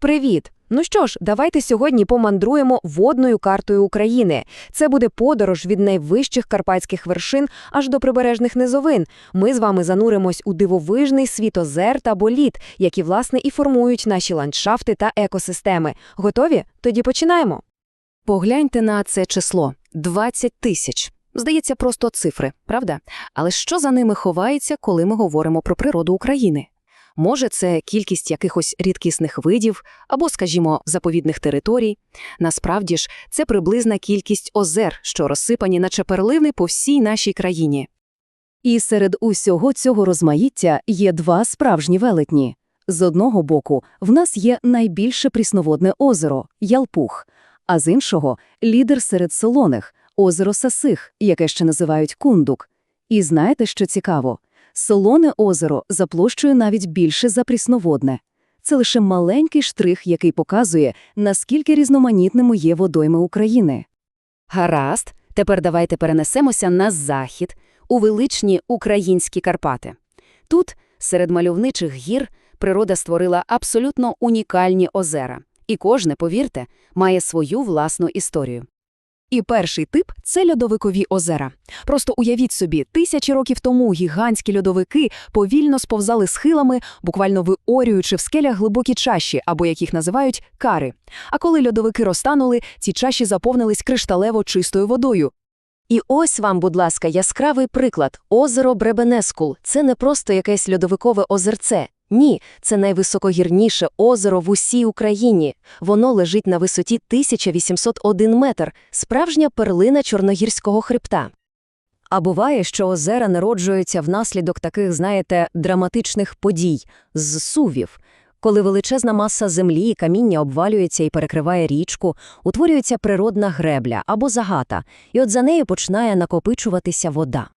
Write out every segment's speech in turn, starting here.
Привіт! Ну що ж, давайте сьогодні помандруємо водною картою України. Це буде подорож від найвищих карпатських вершин аж до прибережних низовин. Ми з вами зануримось у дивовижний світ озер та боліт, які, власне, і формують наші ландшафти та екосистеми. Готові? Тоді починаємо. Погляньте на це число – 20 тисяч. Здається, просто цифри, правда? Але що за ними ховається, коли ми говоримо про природу України? Може, це кількість якихось рідкісних видів або, скажімо, заповідних територій. Насправді ж, це приблизна кількість озер, що розсипані наче перлини по всій нашій країні. І серед усього цього розмаїття є два справжні велетні. З одного боку, в нас є найбільше прісноводне озеро – Ялпух, а з іншого – лідер серед солоних – озеро Сасих, яке ще називають Кундук. І знаєте, що цікаво? Солоне озеро за площею навіть більше за прісноводне. Це лише маленький штрих, який показує, наскільки різноманітними є водойми України. Гаразд, тепер давайте перенесемося на захід, у величні українські Карпати. Тут, серед мальовничих гір, природа створила абсолютно унікальні озера. І кожне, повірте, має свою власну історію. І перший тип – це льодовикові озера. Просто уявіть собі, тисячі років тому гігантські льодовики повільно сповзали схилами, буквально виорюючи в скелях глибокі чаші, або як їх називають кари. А коли льодовики розтанули, ці чаші заповнились кришталево чистою водою. І ось вам, будь ласка, яскравий приклад – озеро Бребенескул. Це не просто якесь льодовикове озерце. Ні, це найвисокогірніше озеро в усій Україні. Воно лежить на висоті 1801 метр, справжня перлина Чорногірського хребта. А буває, що озера народжуються внаслідок таких, знаєте, драматичних подій – з сувів. Коли величезна маса землі і каміння обвалюється і перекриває річку, утворюється природна гребля або загата, і от за нею починає накопичуватися вода.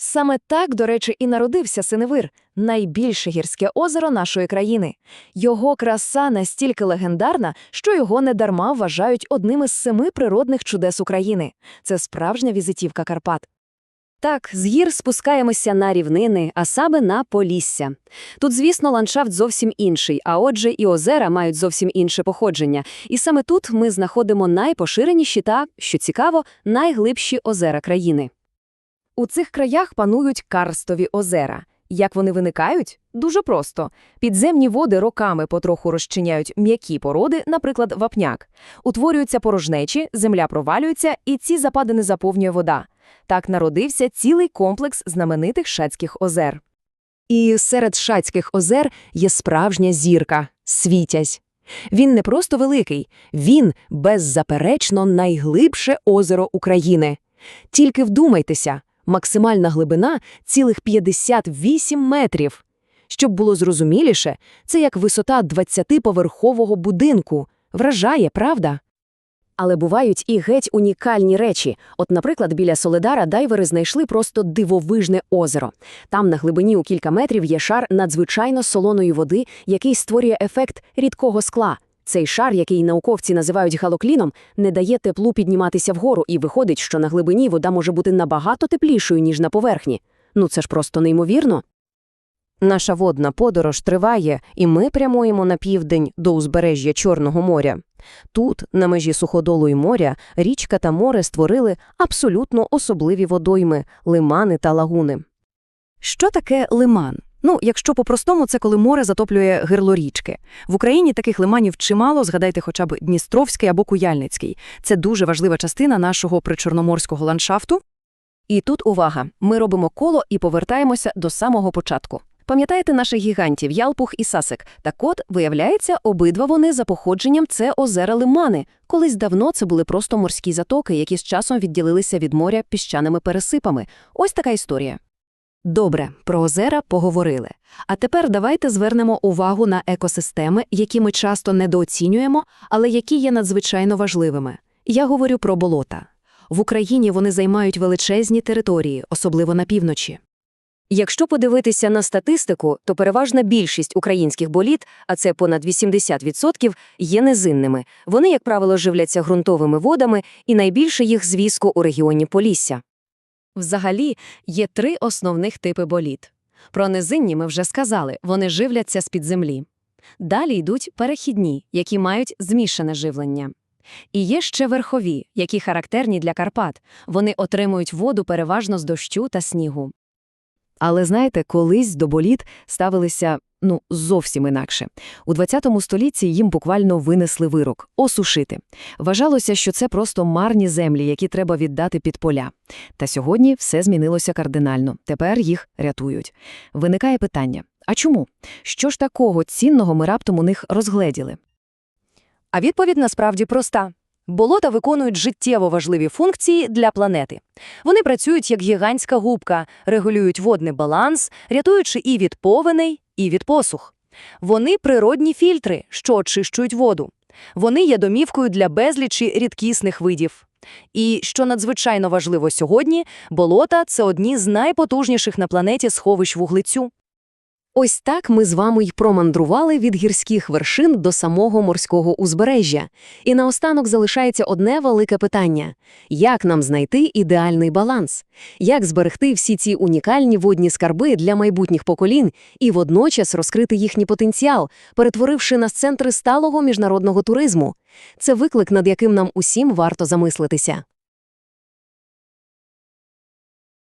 Саме так, до речі, і народився Синевир – найбільше гірське озеро нашої країни. Його краса настільки легендарна, що його недарма вважають одним із семи природних чудес України. Це справжня візитівка Карпат. Так, з гір спускаємося на рівнини, а саме на Полісся. Тут, звісно, ландшафт зовсім інший, а отже, і озера мають зовсім інше походження. І саме тут ми знаходимо найпоширеніші та, що цікаво, найглибші озера країни. У цих краях панують карстові озера. Як вони виникають? Дуже просто. Підземні води роками потроху розчиняють м'які породи, наприклад, вапняк. Утворюються порожнечі, земля провалюється, і ці западини заповнює вода. Так народився цілий комплекс знаменитих шацьких озер. І серед шацьких озер є справжня зірка – світязь. Він не просто великий, він, беззаперечно, найглибше озеро України. Тільки вдумайтеся, максимальна глибина – цілих 58 метрів. Щоб було зрозуміліше, це як висота 20-поверхового будинку. Вражає, правда? Але бувають і геть унікальні речі. От, наприклад, біля Соледара дайвери знайшли просто дивовижне озеро. Там на глибині у кілька метрів є шар надзвичайно солоної води, який створює ефект рідкого скла. Цей шар, який науковці називають галокліном, не дає теплу підніматися вгору, і виходить, що на глибині вода може бути набагато теплішою, ніж на поверхні. Ну це ж просто неймовірно. Наша водна подорож триває, і ми прямуємо на південь до узбережжя Чорного моря. Тут, на межі суходолу і моря, річка та море створили абсолютно особливі водойми – лимани та лагуни. Що таке лиман? Ну, якщо по-простому, це коли море затоплює гирло річки. В Україні таких лиманів чимало, згадайте хоча б Дністровський або Куяльницький. Це дуже важлива частина нашого причорноморського ландшафту. І тут увага, ми робимо коло і повертаємося до самого початку. Пам'ятаєте наших гігантів Ялпух і Сасик? Так от, виявляється, обидва вони за походженням це озера Лимани. Колись давно це були просто морські затоки, які з часом відділилися від моря піщаними пересипами. Ось така історія. Добре, про озера поговорили. А тепер давайте звернемо увагу на екосистеми, які ми часто недооцінюємо, але які є надзвичайно важливими. Я говорю про болота. В Україні вони займають величезні території, особливо на півночі. Якщо подивитися на статистику, то переважна більшість українських боліт, а це понад 80%, є низинними. Вони, як правило, живляться ґрунтовими водами, і найбільше їх зв'язку у регіоні Полісся. Взагалі, є три основних типи боліт. Про низинні ми вже сказали, вони живляться з-під землі. Далі йдуть перехідні, які мають змішане живлення. І є ще верхові, які характерні для Карпат. Вони отримують воду переважно з дощу та снігу. Але знаєте, колись до боліт ставилися ну зовсім інакше. У 20 столітті їм буквально винесли вирок – осушити. Вважалося, що це просто марні землі, які треба віддати під поля. Та сьогодні все змінилося кардинально. Тепер їх рятують. Виникає питання – а чому? Що ж такого цінного ми раптом у них розгледіли? А відповідь насправді проста. Болота виконують життєво важливі функції для планети. Вони працюють як гігантська губка, регулюють водний баланс, рятуючи і від повеней, і від посух. Вони – природні фільтри, що очищують воду. Вони є домівкою для безлічі рідкісних видів. І, що надзвичайно важливо сьогодні, болота – це одні з найпотужніших на планеті сховищ вуглецю. Ось так ми з вами й промандрували від гірських вершин до самого морського узбережжя. І наостанок залишається одне велике питання – як нам знайти ідеальний баланс? Як зберегти всі ці унікальні водні скарби для майбутніх поколінь і водночас розкрити їхній потенціал, перетворивши нас центри сталого міжнародного туризму? Це виклик, над яким нам усім варто замислитися.